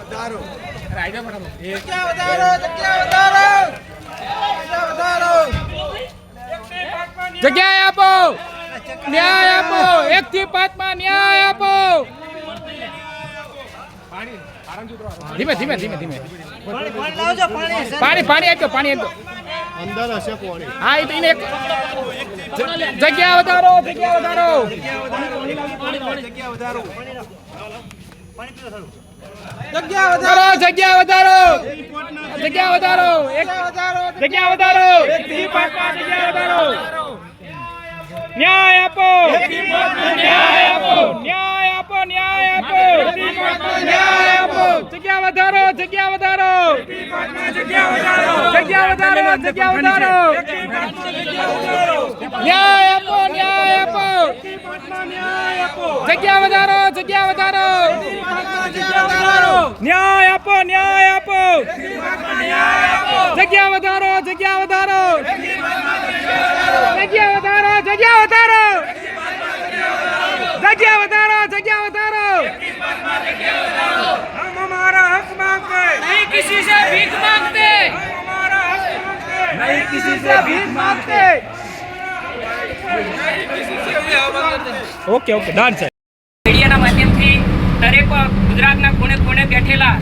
વધારો જગ્યા વધારો જગ્યા વધારો જગ્યા આપો ન્યાય આપો એક થી પાંચમાં ન્યાય આપો ધીમે ધીમે ધીમે ધીમે પાણી પાણી આપજો પાણી આપજો અંદર હશે પાણી હા એ એક જગ્યા વધારો જગ્યા વધારો જગ્યા વધારો વધારો જગ્યા વધારો જગ્યા વધારો વધારો જગ્યા વધારો એક જગ્યા વધારો ન્યાય આપો ન્યાય આપો ન્યાય આપો ન્યાય આપો ન્યાય આપો જગ્યા વધારો જગ્યા વધારો જગ્યા વધારો જગ્યા વધારો ન્યાય આપો ન્યાય આપો જગ્યા વધારો જગ્યા વધારો ન્યાય આપો ન્યાય આપો જગ્યા વધારો જગ્યા વધારો જગ્યા વધારો જગ્યા વધારો જગ્યા વધારો જગ્યા વધારો हम हमारा हक मांगते नहीं किसी से भीख मांगते हम हमारा हक मांगते नहीं किसी से भीख मांगते ઓકે ઓકે ડન છે મીડિયાના માધ્યમથી દરેક ગુજરાતના કોને કોને બેઠેલા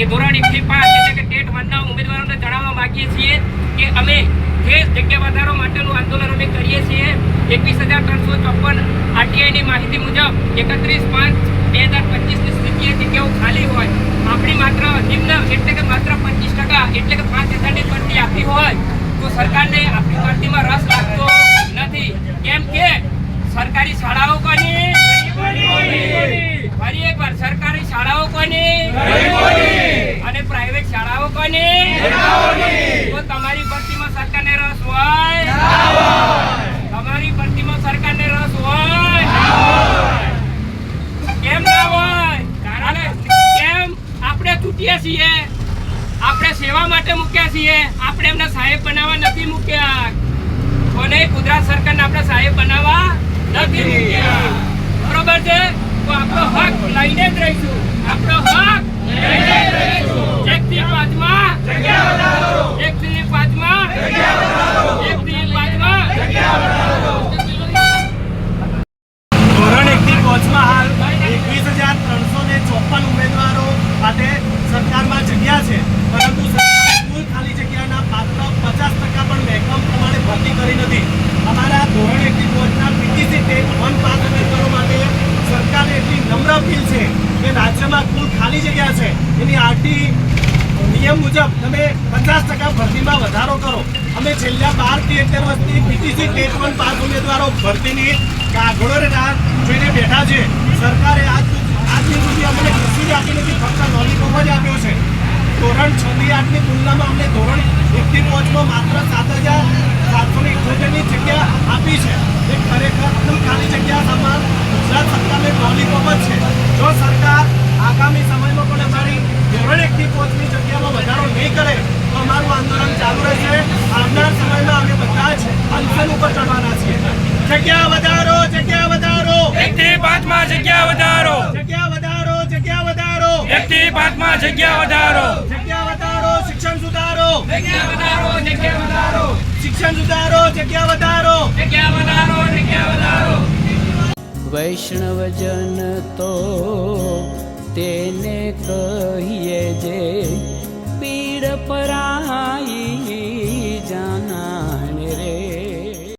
એ ધોરણ એકથી પાંચ એટલે કે ટેટ વનના ઉમેદવારોને જણાવવા માંગીએ છીએ કે અમે જે જગ્યા વધારો માટેનું આંદોલન અમે કરીએ છીએ, એકવીસ હજાર ત્રણસો ચોપન આરટીઆઈની માહિતી મુજબ એકત્રીસ પાંચ બે હજાર પચીસની સ્થિતિએ જગ્યાઓ ખાલી હોય. આપણી માત્ર નિમ્ન એટલે કે માત્ર પચીસ ટકા એટલે કે પાંચ હજારની ભરતી આપી હોય તો સરકારને આપણી ભરતીમાં રસ લાગતો નથી. કેમ કે સરકારી શાળાઓ કોની ફરી એકવાર સરકારી શાળાઓ કોની? અને પ્રાઇવેટ શાળાઓ કોની? તો તમારી ભરતીમાં સરકારને રસ હોય? તમારી ભરતીમાં સરકારને રસ હોય? કેમ ના હોય? કારણ કેમ? આપણે તૂટીએ છીએ. આપણે સેવા માટે મૂક્યા છીએ. આપણે એમને સાહેબ બનાવવા નથી મૂક્યા. કોને? ગુજરાત સરકારને આપણે સાહેબ બનાવવા નથી. મૂક્યા. બરોબર છે? તો આપણો હક લઈને જ રહીશું. આપણો હક લઈને જ રહીશું એક થી પાંચમાં એક થી પાંચમાં એક થી પાંચમાં ધોરણ એકથી પાંચમાં હાલ એકવીસ હજાર ત્રણસો ને ચોપન ઉમેદવારો માટે સરકારમાં જગ્યા છે પરંતુ સરકારે કુલ ખાલી જગ્યાના માત્ર પચાસ ટકા પણ મહેકમ પ્રમાણે ભરતી કરી નથી અમારા ધોરણ એકથી પાંચના પીટીસી ટેટ વન પાસ ઉમેદવારો માટે સરકારને એટલી નમ્ર અપીલ છે કે કુલ ખાલી જગ્યા છે, એની આરટી નિયમ મુજબ તમે પચાસ ટકા ભરતીમાં વધારો કરો. અમે છેલ્લા બાર તેર વર્ષથી પીટીસી ટેટ વન પાસ ઉમેદવારો ભરતીની કાગળો રાહ જોઈને બેઠા છે. સરકારે આજ આજની સુધી અમને કશું જ આપી નથી, ફક્ત લોલીપોપ જ આપ્યો છે. ધોરણ છ થી આઠની તુલનામાં અમને ધોરણ એકથી પાંચમાં માત્ર સાત હજાર સાતસો ને ઇઠોતેરની જગ્યા આપી છે. એ ખરેખર ખાલી જગ્યા સમાન ગુજરાત સરકારને લોલીપોપ જ છે. જો સરકાર આગામી સમયમાં પણ અમારી ધોરણ એકથી પાંચની જગ્યામાં વધારો નહીં કરે તો અમારું આંદોલન ચાલુ રહેશે આવનાર સમયમાં અમે બધા જ અનશન ઉપર ચડવાના છીએ જગ્યા વધારો જગ્યા વધારો. એક થી પાંચમાં જગ્યા વધારો. જગ્યા વધારો જગ્યા વધારો. એક થી પાંચમાં જગ્યા વધારો. જગ્યા વધારો શિક્ષણ સુધારો. જગ્યા વધારો જગ્યા વધારો. શિક્ષણ સુધારો જગ્યા વધારો. જગ્યા વધારો જગ્યા વધારો. વૈષ્ણવજન તો તેને કહીએ જે પીડ પરા